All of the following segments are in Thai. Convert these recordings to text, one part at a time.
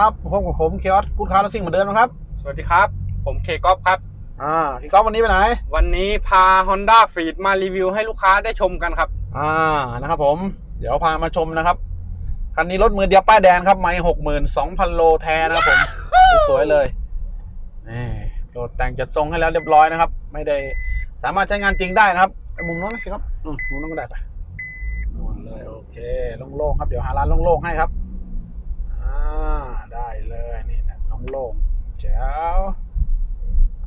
วัสดีครับพบกับผมเคียร์กูดคาร์ลซิ่งเหมือนเดิมนะครับ สวัสดีครับ ผมเคกอฟครับ อ่าพี่ก๊อฟวันนี้ไปไหน วันนี้พา Honda f e e d มารีวิวให้ลูกค้าได้ชมกันครับ อ่านะครับผม เดี๋ยวพามาชมนะครับ คันนี้รถมือเดียวป้ายแดงครับ ไม่หกหมื่นสองพันโลแท้นะครับผม สวยๆเลยนี่โหลดแต่งจัดทรงให้แล้วเรียบร้อยนะครับ ไม่ได้สามารถใช้งานจริงได้นะครับไปมุมโน้นนะพี่ครับอืมมุมโน้นก็ได้ไปนอนเลยโอเคโล่งๆครับเดี๋ยวหาร้านโล่งๆให้ครับอ่า ได้เลยนี่นะโล่งๆแจ๋ว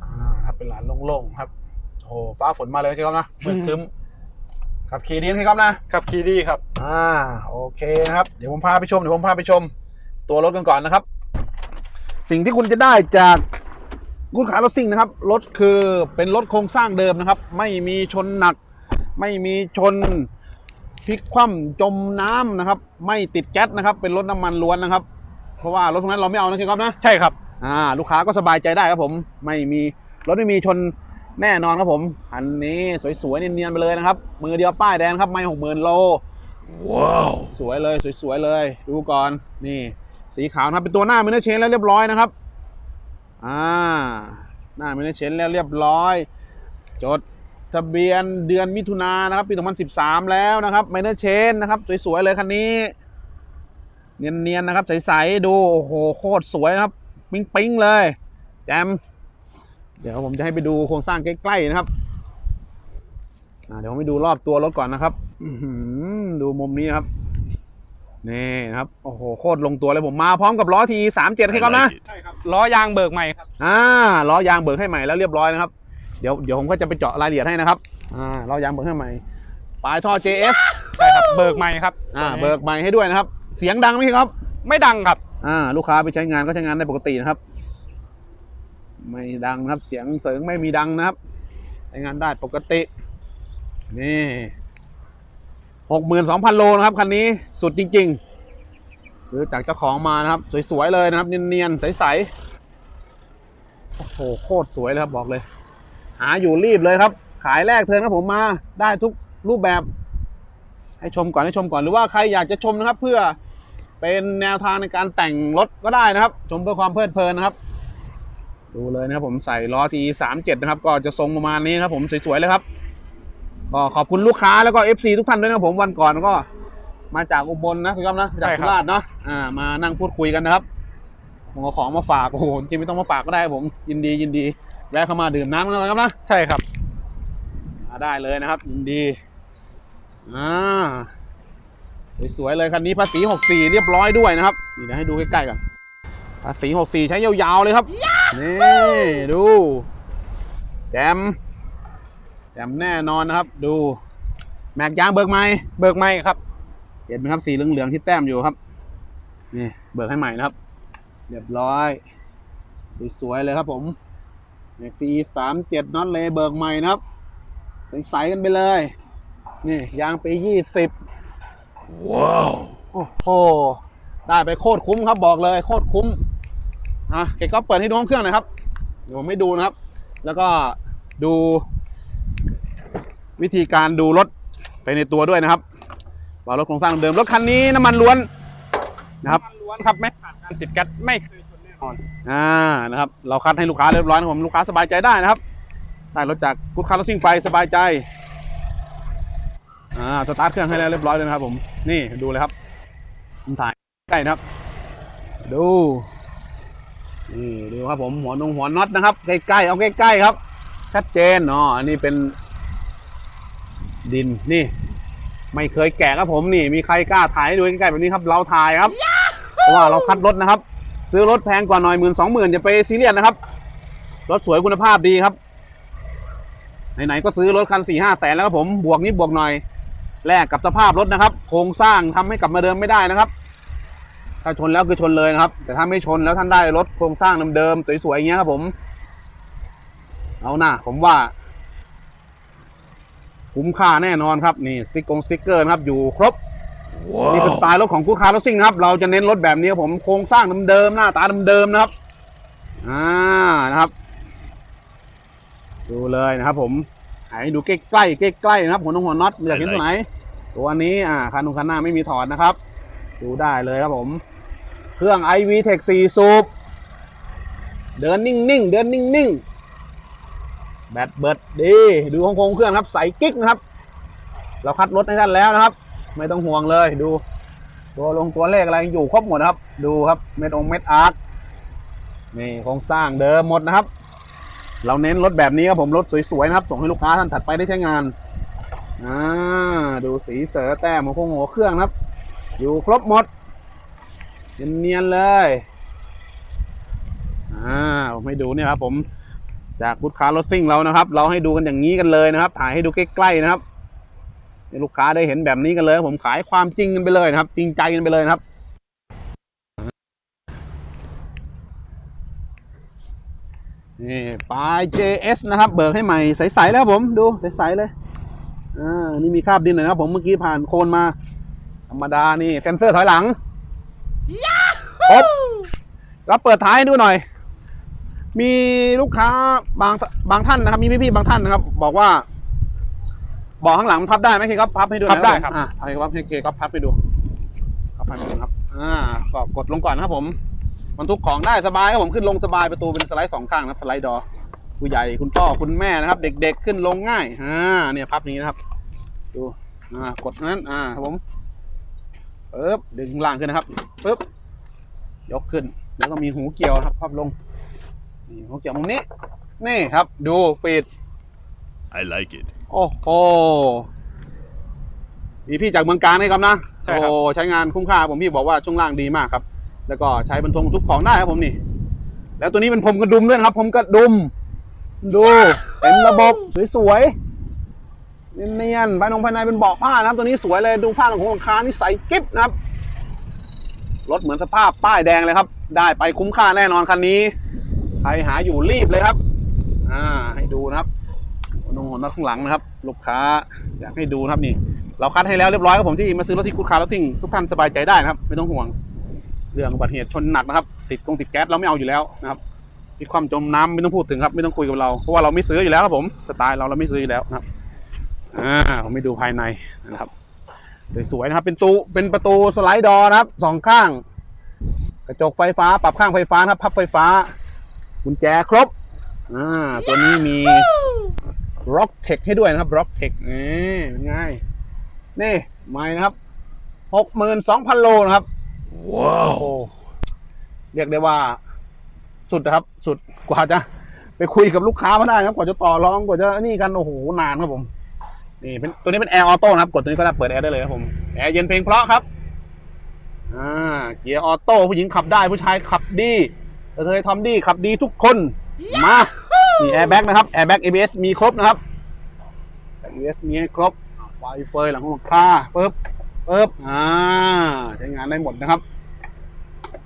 อ่าถ้าเป็นร้านโล่งๆครับโอ้โหฟ้าฝนมาเลยใช่ครับนะมืดครึ้มขับขี่ดีนะครับนะครับคีดีครับ อ่าโอเคนะครับ เดี๋ยวผมพาไปชมเดี๋ยวผมพาไปชม ตัวรถกันก่อนนะครับ สิ่งที่คุณจะได้จากกุณขารถซิ่งนะครับรถคือเป็นรถโครงสร้างเดิมนะครับ ไม่มีชนหนัก ไม่มีชนพลิกคว่ำจมน้ำนะครับ ไม่ติดแก๊สนะครับ เป็นรถน้ำมันล้วนนะครับ เพราะว่ารถพวกนั้นเราไม่เอานะครับนะใช่ครับอ่าลูกค้าก็สบายใจได้ครับผม ไม่มีรถไม่มีชนแน่นอนครับผมอันนี้สวยๆเนียนๆไปเลยนะครับมือเดียวป้ายแดงครับไม่หกหมื่นโลว้าวสวยเลยสวยๆเลย ดูก่อนนี่ สีขาวนะครับเป็นตัวหน้ามินเนอร์เชนแล้วเรียบร้อยนะครับอ่าหน้ามินเนอร์เชนแล้วเรียบร้อย จดทะเบียนเดือนมิถุนายนนะครับปี 2013 แล้วนะครับมินเนอร์เชนนะครับสวยๆเลยคันนี้ เนียนๆนะครับใสๆดู โอ้โหโคตรสวยนะครับ ปิ๊งๆเลย แจม เดี๋ยวผมจะให้ไปดูโครงสร้างใกล้ๆนะครับอ่าเดี๋ยวผมไปดูรอบตัวรถก่อนนะครับอื้อหือดูมุมนี้ครับ นี่นะครับ โอ้โห โคตรลงตัวเลยผมมาพร้อมกับล้อทีสามเจ็ดให้ครับนะ ใช่ครับ ล้อยางเบิกใหม่ครับ อ่า ล้อยางเบิกให้ใหม่แล้วเรียบร้อยนะครับ เดี๋ยว เดี๋ยวผมก็จะไปเจาะรายละเอียดให้นะครับ อ่า ล้อยางเบิกให้ใหม่ ปลายท่อ JF ใช่ครับ เบิกใหม่ครับ อ่า เบิกใหม่ให้ด้วยนะครับ เสียงดังไหมครับ ไม่ดังครับ อ่า ลูกค้าไปใช้งานก็ใช้งานได้ปกตินะครับ ไม่ดังนะครับ เสียงเสริงไม่มีดังนะครับใช้งานได้ปกติ นี่หกหมื่นสองพันโลนะครับคันนี้สุดจริง ๆ ซื้อจากเจ้าของมานะครับ สวยๆเลยนะครับ เนียนๆ ใสๆ โอ้โหโคตรสวยเลยครับบอกเลย หาอยู่รีบเลยครับ ขายแรกเทิร์นครับผมมาได้ทุกรูปแบบ ให้ชมก่อนให้ชมก่อนหรือว่าใครอยากจะชมนะครับ เพื่อเป็นแนวทางในการแต่งรถก็ได้นะครับ ชมเพื่อความเพลิดเพลินนะครับ ดูเลยนะครับผมใส่ล้อทีสามเจ็ดนะครับ ก็จะทรงประมาณนี้ครับ ผมสวยๆเลยครับก็ขอบคุณลูกค้าแล้วก็ FC ทุกท่านด้วยนะครับผมวันก่อนก็มาจากอุบลนะคุณก๊อฟนะจากใช่คสุรับราษฎร์เนาะอ่ามานั่งพูดคุยกันนะครับผมเอาของมาฝากโอ้โหจริงๆไม่ต้องมาฝากก็ได้ครับผมยินดียินดีแวะเข้ามาดื่มน้ำกันนะครับนะใช่ครับมาได้เลยนะครับ ยินดี อ่าสวยๆเลยคันนี้ภาษี 64 เรียบร้อยด้วยนะครับนี่เดี๋ยวให้ดูใกล้ๆกันภาษี 64 ใช้ยาวๆเลยครับนี่ดู แจมแจมแน่นอนนะครับ ดู แม็กยางเบิกใหม่เบิกใหม่ครับ เห็นไหมครับสีเหลืองๆที่แต้มอยู่ครับ นี่เบิกให้ใหม่นะครับ เรียบร้อย สวยๆเลยครับผมเม็กซีสามเจ็ดน็อตเลยเบิกใหม่นะครับใสๆกันไปเลย นี่ยางปียี่สิบว้าว โอ้โห ได้ไปโคตรคุ้มครับบอกเลยโคตรคุ้มอะเกก็เปิดให้ดูห้องเครื่องหน่อยครับเดี๋ยวผมไม่ดูนะครับ แล้วก็ดู วิธีการดูรถไปในตัวด้วยนะครับว่ารถโครงสร้างเดิมรถคันนี้น้ำมันล้วนนะครับน้ำมันล้วนครับไม่ผ่านการติดแก๊สไม่เคยชนแน่นอนอ่านะครับ เราคัดให้ลูกค้าเรียบร้อยนะครับผมลูกค้าสบายใจได้นะครับได้รถจากกุดคาร์ลซิ่งไปสบายใจ อ่าสตาร์ทเครื่องให้แล้วเรียบร้อยเลยนะครับ ผม นี่ดูเลยครับผมถ่ายใกล้นะครับ ดูนี่ดูครับผมหัวนงหัวน็อตนะครับ ใกล้ๆเอาใกล้ๆครับ ชัดเจนอ๋ออันนี้เป็นดินนี่ ไม่เคยแกะครับผมนี่ มีใครกล้าถ่ายให้ดูใกล้ๆแบบนี้ครับ เราถ่ายครับเพราะว่าเราคัดรถนะครับ ซื้อรถแพงกว่าหน่อยหมื่นสองหมื่นอย่าไปซีเรียสนะครับรถสวยคุณภาพดีครับไหนๆก็ซื้อรถคันสี่ห้าแสนแล้วครับผมบวกนิดบวกหน่อย แลกกับสภาพรถนะครับ โครงสร้างทำให้กลับมาเดิมไม่ได้นะครับ ถ้าชนแล้วคือชนเลยนะครับ แต่ถ้าไม่ชนแล้วท่านได้รถโครงสร้างเดิมๆสวยๆอย่างเงี้ยครับผม เอาหน้าผมว่า คุ้มค่าแน่นอนครับนี่สติ๊กกงสติ๊กเกอร์นะครับอยู่ครบนี่คือสไตล์รถของคู่ค้ารถซิ่งนะครับ เราจะเน้นรถแบบนี้ครับผมโครงสร้างเดิมๆหน้าตาเดิมๆนะครับอ่านะครับ ดูเลยนะครับผม ให้ดูใกล้ๆใกล้ๆนะครับหัวนงหัวน็อตอยากเห็นตัวไหน ตัวนี้อ่าคันนูคันหน้าไม่มีถอดนะครับ ดูได้เลยครับผม เครื่อง iV Tech 4สูบเดินนิ่งๆเดินนิ่งๆแบตเบิดดีดูของโครงเครื่องครับใสกิ๊กนะครับ เราคัดรถให้ท่านแล้วนะครับ ไม่ต้องห่วงเลยดู ตัวลงตัวเลขอะไรอยู่ครบหมดนะครับ ดูครับเม็ดองเม็ดอาร์ตนี่โครงสร้างเดิมหมดนะครับ เราเน้นรถแบบนี้ครับผมรถสวยๆนะครับส่งให้ลูกค้าท่านถัดไปได้ใช้งานอ่าดูสีเสือแต้มของโครงหัวเครื่องนะครับ อยู่ครบหมดเนียนๆเลยอ่าผมให้ดูเนี่ยครับ ผมจากลูกค้ารถซิ่งเรานะครับ เราให้ดูกันอย่างนี้กันเลยนะครับ ถ่ายให้ดูใกล้ๆนะครับให้ลูกค้าได้เห็นแบบนี้กันเลย ผมขายความจริงกันไปเลยนะครับ จริงใจกันไปเลยนะครับ นี่ปลาย JS นะครับ เบิกให้ใหม่ใสๆแล้วครับผมดูใสๆเลยอ่านี่มีคราบดินหน่อยนะครับผมเมื่อกี้ผ่านโคนมา ธรรมดานี่เซ็นเซอร์ถอยหลังครบแล้วเปิดท้ายให้ดูหน่อย มีลูกค้าบางบางท่านนะครับ มีพี่ๆบางท่านนะครับ บอกว่าเบอกข้างหลังมันพับได้ไหมเคครับพับให้ดูหน่อยพับได้ครับอ่าเอาเคครับให้เคครับพับให้ดูครับพับให้ดูครับ อ่าก็กดลงก่อนนะครับผม บรรทุกของได้สบายครับผมขึ้นลงสบายประตูเป็นสไลด์สองข้างนะครับสไลด์ดอร์ผู้ใหญ่คุณพ่อคุณแม่นะครับ เด็กๆขึ้นลงง่ายอ่าเนี่ยพับนี้นะครับดูอ่ากดนั้นอ่าครับผมปึ๊บดึงข้างล่างขึ้นนะครับปึ๊บยกขึ้น แล้วก็มีหูเกี่ยวนะครับพับลงนี่หูเกี่ยวมุมนี้ นี่ครับ ดูฟีด I like it. โอ้โหมีพี่จากเมืองการนี่ครับนะใช่ครับโอ้ใช้งานคุ้มค่าผมพี่บอกว่าช่วงล่างดีมากครับ แล้วก็ใช้บรรทุกทุกของได้ครับผมนี่ แล้วตัวนี้เป็นผมกระดุมด้วยนะครับผมกระดุม ดูเต็มระบบสวยๆเนียนๆภายนงภายในเป็นเบาะผ้านะครับ ตัวนี้สวยเลยดูผ้าของหลังคานี่ใสกิ๊บนะครับรถเหมือนสภาพป้ายแดงเลยครับ ได้ไปคุ้มค่าแน่นอนคันนี้ใครหาอยู่รีบเลยครับ อ่า ให้ดูนะครับนงหัวน็อตข้างหลังนะครับ ลูกค้าอยากให้ดูนะครับนี่ เราคัดให้แล้วเรียบร้อยครับผมที่มาซื้อรถที่คุณค้ารถซิ่งทุกท่านสบายใจได้นะครับ ไม่ต้องห่วง เรื่องอุบัติเหตุชนหนักนะครับ ติดกงติดแก๊สเราไม่เอาอยู่แล้วนะครับที่ความจมน้ำไม่ต้องพูดถึงครับ ไม่ต้องคุยกับเราเพราะว่าเราไม่ซื้ออยู่แล้วครับผมสไตล์เราเราไม่ซื้ออยู่แล้วนะครับอ่าผมไม่ดูภายในนะครับสวยๆนะครับเป็นตูเป็นประตูสไลด์ดอร์นะครับสองข้าง กระจกไฟฟ้า ปรับข้างไฟฟ้านะครับพับไฟฟ้ากุญแจครบอ่าตัวนี้มีร็อกเทคให้ด้วยนะครับร็อกเทคนี่เป็นไงนี่ไม่นะครับหกหมื่นสองพันโลนะครับ Wow. โอ้โหเรียกได้ว่า สุดนะครับ สุดกว่าจะไปคุยกับลูกค้ามาได้นะครับ กว่าจะต่อรองกว่าจะนี่กันโอ้โหนานครับผมนี่เป็นตัวนี้เป็นแอร์ออโต้นะครับ กดตัวนี้ก็ได้เปิดแอร์ได้เลยครับผมแอร์เย็นเพลงเพราะครับอ่าเกียร์ออโต้ผู้หญิงขับได้ผู้ชายขับดีกระเทยทอมดี้ขับดีทุกคนมานี่แอร์แบ็กนะครับแอร์แบ็ก ABS มีครบนะครับ ABS มีให้ครบไฟเฟยหลังของคาปึ๊บ ปึ๊บอ่า ใช้งานได้หมดนะครับ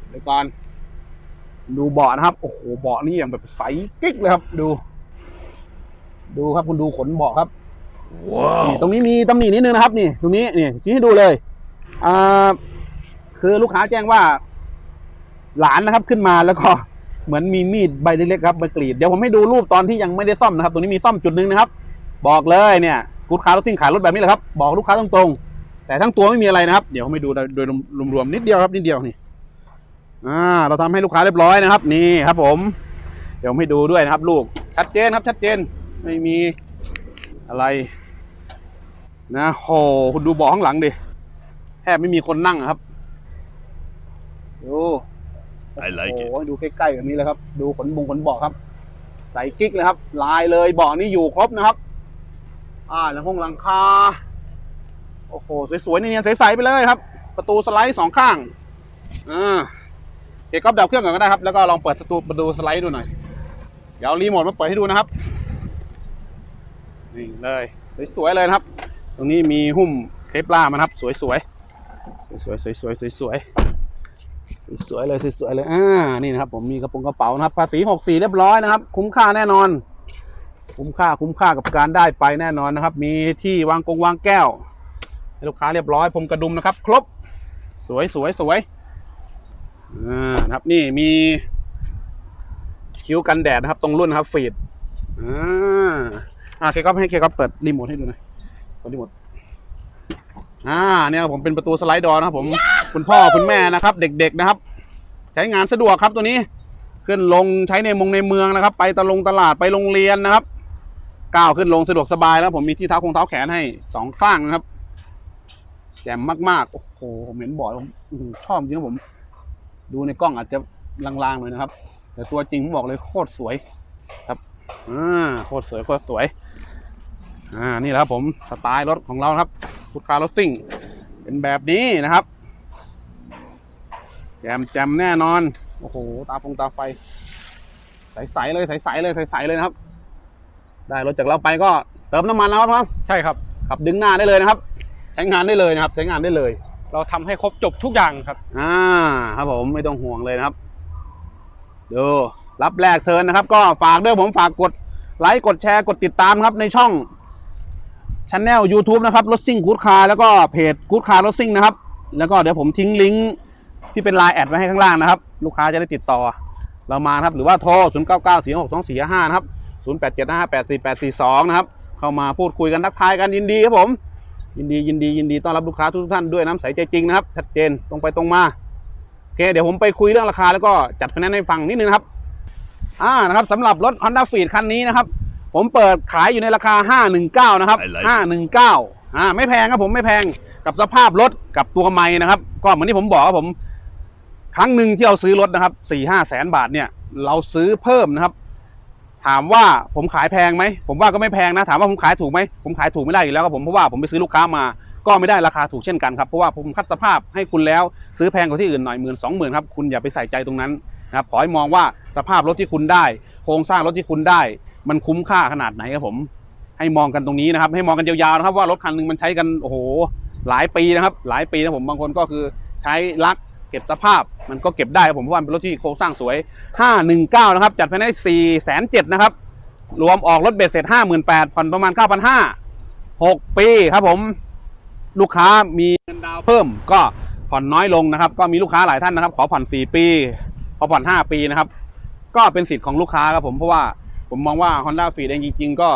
เดี๋ยวก่อน ดูเบาะนะครับ โอ้โหเบาะนี่อย่างแบบใสกิ๊กเลยครับ ดู ดูครับคุณดูขนเบาะครับ Wow. นี่ตรงนี้มีตำหนินิดนึงนะครับ นี่ ตรงนี้นี่ชี้ให้ดูเลยอ่าคือลูกค้าแจ้งว่า หลานนะครับขึ้นมาแล้วก็เหมือนมีมีดใบเล็กๆครับมากรีดเดี๋ยวผมให้ดูรูปตอนที่ยังไม่ได้ซ่อมนะครับ ตรงนี้มีซ่อมจุดหนึ่งนะครับ บอกเลยเนี่ยลูกค้ารถซิ่งขายรถแบบนี้แหละครับ บอกลูกค้าตรงๆ แต่ทั้งตัวไม่มีอะไรนะครับ เดี๋ยวผมให้ดูโดยรวมๆนิดเดียวครับนิดเดียวนี่อ่าเราทำให้ลูกค้าเรียบร้อยนะครับ นี่ครับ ผม เดี๋ยวผมให้ดูด้วยนะครับ ลูกชัดเจนครับ ชัดเจน ไม่มีอะไร นะโหคุณดูเบาะข้างหลังดิแทบไม่มีคนนั่งอะครับดู I like โอ้ it. โหดูใกล้ๆแบบนี้เลยครับ ดูขนบงขนเบาะครับ ใส่กิ๊กเลยครับ ลายเลยเบาะนี่อยู่ครบนะครับ อ่าหลังห้องหลังคา โอ้โห สวยๆเนียนๆใสๆไปเลยครับ ประตูสไลด์สองข้างอ่าเอกก๊อฟดับเครื่องก่อนก็ได้ครับ แล้วก็ลองเปิดประตูประตูสไลด์ดูหน่อย เดี๋ยวเอารีโมทมาเปิดให้ดูนะครับ นี่เลย สวยๆเลยนะครับ ตรงนี้มีหุ้มเคปล่ามันครับ สวยๆ สวยๆ สวยๆ สวยๆ สวยๆ สวยๆ เลยสวยๆ เลย อ่า นี่นะครับ ผมมีกระโปรงกระเป๋านะครับ ภาษีหกสี่เรียบร้อยนะครับ คุ้มค่าแน่นอน คุ้มค่าคุ้มค่ากับการได้ไปแน่นอนนะครับ มีที่วางกงวางแก้ว ให้ลูกค้าเรียบร้อยผมกระดุมนะครับ ครบ สวยสวยสวยอ่านะครับนี่มีคิ้วกันแดดนะครับ ตรงรุ่นครับฟีดอ่าอ่าเคก็ให้เคก็เปิดรีโมทให้ดูหน่อยเปิดรีโมทอ่าเนี่ยผมเป็นประตูสไลด์ดอนะครับผมคุณพ่อคุณแม่นะครับ เด็กๆนะครับ ใช้งานสะดวกครับตัวนี้ขึ้นลงใช้ในมงในเมืองนะครับ ไปตะลงตลาดไปโรงเรียนนะครับก้าวขึ้นลงสะดวกสบายแล้วผมมีที่เท้าคงเท้าแขนให้สองข้างนะครับ จ่มมากๆ โอ้โห ผมเห็นบ่อยผมอื้อหือชอบจริงครับผม ดูในกล้องอาจจะลางๆหน่อยนะครับ แต่ตัวจริงผมบอกเลยโคตรสวย ครับอ่าโคตรสวยโคตรสวย อ่า นี่แหละครับ ผมสไตล์รถของเรานะครับฟุตคาร์รถซิ่ง เป็นแบบนี้นะครับ แจมแจมแน่นอน โอ้โห ตาฟงตาไฟ ใสๆเลยใสๆเลยใสๆเลยนะครับ ได้รถจากเราไปก็เติมน้ำมันนะครับครับ ใช่ครับขับดึงหน้าได้เลยนะครับใช้งานได้เลยนะครับ ใช้งานได้เลย เราทำให้ครบจบทุกอย่างครับ อ่า ครับผมไม่ต้องห่วงเลยนะครับดูรับแรกเทิร์นนะครับ ก็ฝากด้วยผมฝากกดไลค์กดแชร์กดติดตามครับในช่องช anel YouTube นะครับรถซิ่งกู๊ดคาร์แล้วก็เพจกู๊ดคาร์รถซิ่งนะครับ แล้วก็เดี๋ยวผมทิ้งลิงก์ที่เป็นไลน์แอดไว้ให้ข้างล่างนะครับ ลูกค้าจะได้ติดต่อ เรามานะครับ หรือว่าโทร 0 9 9 4 6 2 4 5นะครับ 0 8 7 5 8 4 8 4 2 นะครับ เข้ามาพูดคุยกันทักทายกันยินดีครับผม ยินดียินดียินดีต้อนรับลูกค้าทุกท่านด้วยน้ำใสใจจริงนะครับชัดเจนตรงไปตรงมาโอเคเดี๋ยวผมไปคุยเรื่องราคาแล้วก็จัดไฟแนนซ์ให้ฟังนิดนึงนะครับอ่านะครับสำหรับรถ Honda f e e d คันนี้นะครับ ผมเปิดขายอยู่ในราคา 519 นะครับ I like 519อ่าไม่แพงครับผมไม่แพงกับสภาพรถกับตัวไม้นะครับ ก็เหมือนที่ผมบอกครับผม ครั้งหนึ่งที่เราซื้อรถนะครับสี่ห้าแสนบาทเนี่ย เราซื้อเพิ่มนะครับ ถามว่าผมขายแพงไหมผมว่าก็ไม่แพงนะถามว่าผมขายถูกไหมผมขายถูกไม่ได้อยู่แล้วครับผมเพราะว่าผมไปซื้อลูกค้ามา ก็ไม่ได้ราคาถูกเช่นกันครับเพราะว่าผมคัดสภาพให้คุณแล้วซื้อแพงกว่าที่อื่นหน่อยหมื่นสองหมื่นครับคุณอย่าไปใส่ใจตรงนั้นนะครับขอให้มองว่าสภาพรถที่คุณได้ โครงสร้างรถที่คุณได้ มันคุ้มค่าขนาดไหนครับผม ให้มองกันตรงนี้นะครับ ให้มองกันยาวๆนะครับว่ารถคันหนึงมันใช้กันโอ้โหหลายปีนะครับ หลายปีนะผมบางคนก็คือใช้รัก เก็บสภาพมันก็เก็บได้ครับผมเพราะว่าเป็นรถที่โครงสร้างสวย 519 นะครับ จัดภายใน4แสนเจ็ดนะครับ รวมออกรถเบ็ดเสร็จ 58,000ผ่อนประมาณ 9,500 6 ปีครับผม ลูกค้ามีเงินดาวน์เพิ่มก็ผ่อนน้อยลงนะครับ ก็มีลูกค้าหลายท่านนะครับ ขอผ่อน 4 ปีขอผ่อน 5 ปีนะครับ ก็เป็นสิทธิ์ของลูกค้าครับผมเพราะว่าผมมองว่า Honda f e e d เองจริง ๆ ก็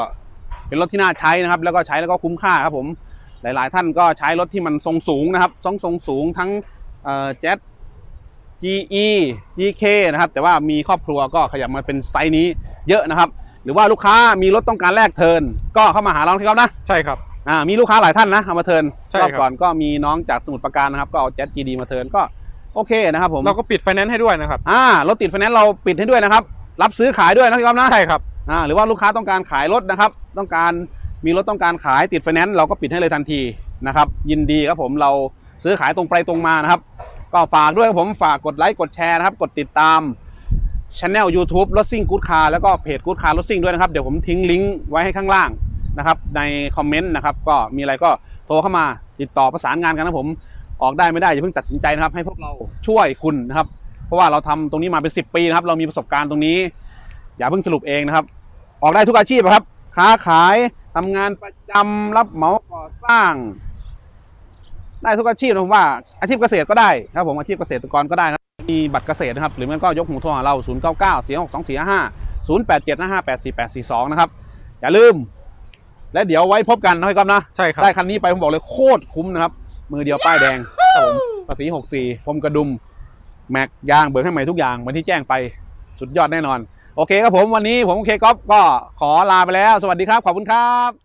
เป็นรถที่น่าใช้นะครับ แล้วก็ใช้แล้วก็คุ้มค่าครับผมหลาย ๆ ท่านก็ใช้รถที่มันทรงสูงนะครับทรงทรงสูงทั้ง เอ่อ Jet GE GK นะครับ แต่ว่ามีครอบครัวก็ขยับมาเป็นไซส์นี้เยอะนะครับ หรือว่าลูกค้ามีรถต้องการแลกเทิร์นก็เข้ามาหาเราที่ครับนะ ใช่ครับ อ่ามีลูกค้าหลายท่านนะเอามาเทิร์นใช่รครัอบบก่อนก็มีน้องจากสมุทรปราการนะครับ ก็เอา Jet GD มาเทิร์นก็โอเคนะครับผมเราก็ปิดไฟแนนซ์ให้ด้วยนะครับ อ่ารถติดไฟแนนซ์เราปิดให้ด้วยนะครับ รับซื้อขายด้วยนะครับนะ ใช่ครับ อ่าหรือว่าลูกค้าต้องการขายรถนะครับ ต้องการมีรถต้องการขายติดไฟแนนซ์เราก็ปิดให้เลยทันทีนะครับ ยินดีครับผมเราซื้อขายตรงไปตรงมานะครับ ก็ฝากด้วยครับผมฝากกดไลค์กดแชร์นะครับ กดติดตามช anel YouTube รถซิ่งกู๊ดคาร์แล้วก็เพจกู๊ดคาร์รถซิ่งด้วยนะครับ เดี๋ยวผมทิ้งลิงก์ไว้ให้ข้างล่างนะครับ ในคอมเมนต์นะครับ ก็มีอะไรก็โทรเข้ามาติดต่อประสานงานกันนะผมออกได้ไม่ได้อย่าเพิ่งตัดสินใจนะครับ ให้พวกเราช่วยคุณนะครับ เพราะว่าเราทำตรงนี้มาเป็น10 ปีนะครับ เรามีประสบการณ์ตรงนี้ อย่าเพิ่งสรุปเองนะครับ ออกได้ทุกอาชีพอะครับ ค้าขายทำงานประจำรับเหมาก่อสร้าง ได้ทุกอาชีพนะผมว่าอาชีพเกษตรก็ได้ครับผมอาชีพเกษตรกรก็ได้นะมีบัตรเกษตรนะครับหรือไมันก็ยกหูโทรหาเรา 0 9 9 4 6 2 4 5 0 8 7 5 5 8 4 8 4 2 นะครับ อย่าลืม และเดี๋ยวไว้พบกันนะครับนะ ใช่ครับ ได้คันนี้ไปผมบอกเลยโคตรคุ้มนะครับ มือเดียวป้ายแดงครับผมภาษี64พรมกระดุม แม็กยางเบิกให้ใหม่ทุกอย่างเหมือนที่แจ้งไปสุดยอดแน่นอน โอเคครับผมวันนี้ผมโอเคก๊อฟก็ขอลาไปแล้ว สวัสดีครับ ขอบคุณครับ